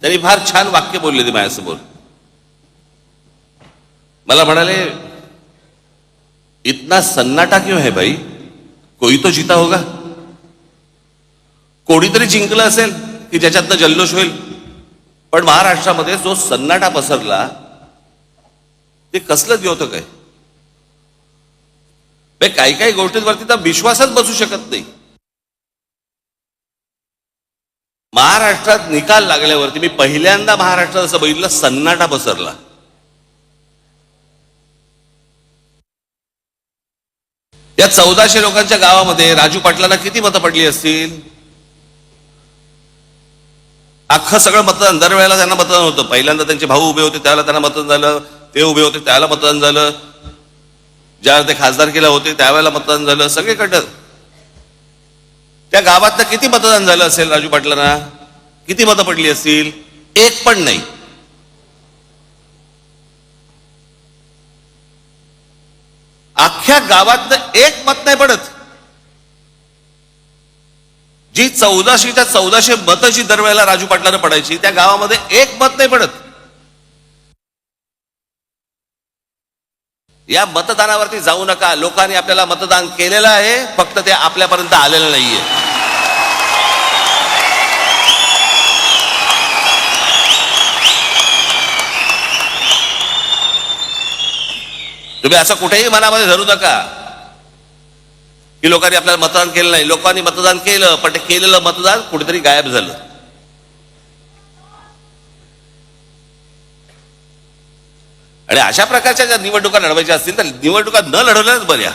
त्यांनी फार छान वाक्य बोलले ते माझ्यासमोर. मला म्हणाले इतना सन्नाटा क्यों है भाई? कोई तो जीता होगा. कोणीतरी जिंकलं असेल की ज्याच्यातनं जल्लोष होईल. पण महाराष्ट्रामध्ये जो सन्नाटा पसरला ते कसलं द्योतक काय? काही काही गोष्टींवरती तर विश्वासच बसू शकत नाही. महाराष्ट्रात निकाल लागल्यावरती मी पहिल्यांदा महाराष्ट्रात असं बघितलं सन्नाटा पसरला. या चौदाशे लोकांच्या गावामध्ये राजू पाटलांना किती मतं पडली असतील? अख्खं सगळं मतदान दरवेळेला त्यांना मतदान होतं. पहिल्यांदा त्यांचे भाऊ उभे होते त्याला त्यांना मतदान झालं ते उभे होते त्याला मतदान झालं. ज्या ते खासदार केला होते त्यावेळेला मतदान झालं. सगळीकडं त्या गावातनं किती मतदान झालं असेल राजू पाटलांना? किती मतं पडली असतील? एक पण नाही. अख्ख्या गावातनं एक मत नाही पडत. जी चौदाशेच्या चौदाशे मतं जी दरवेळेला राजू पाटलांना पडायची त्या गावामध्ये एक मत नाही पडत. या मतदानावरती जाऊ नका. लोकांनी आपल्याला मतदान केलेलं आहे. फक्त ते आपल्यापर्यंत आलेलं नाहीये. तुम्ही असं कुठेही मनामध्ये धरू नका. की लोकांनी आपल्याला मतदान केलं नाही. लोकांनी मतदान केलं पण ते केलेलं मतदान कुठेतरी गायब झालं. आणि अशा प्रकारच्या ज्या निवडणुका लढवायच्या असतील तर निवडणुका न लढवल्याच बऱ्या.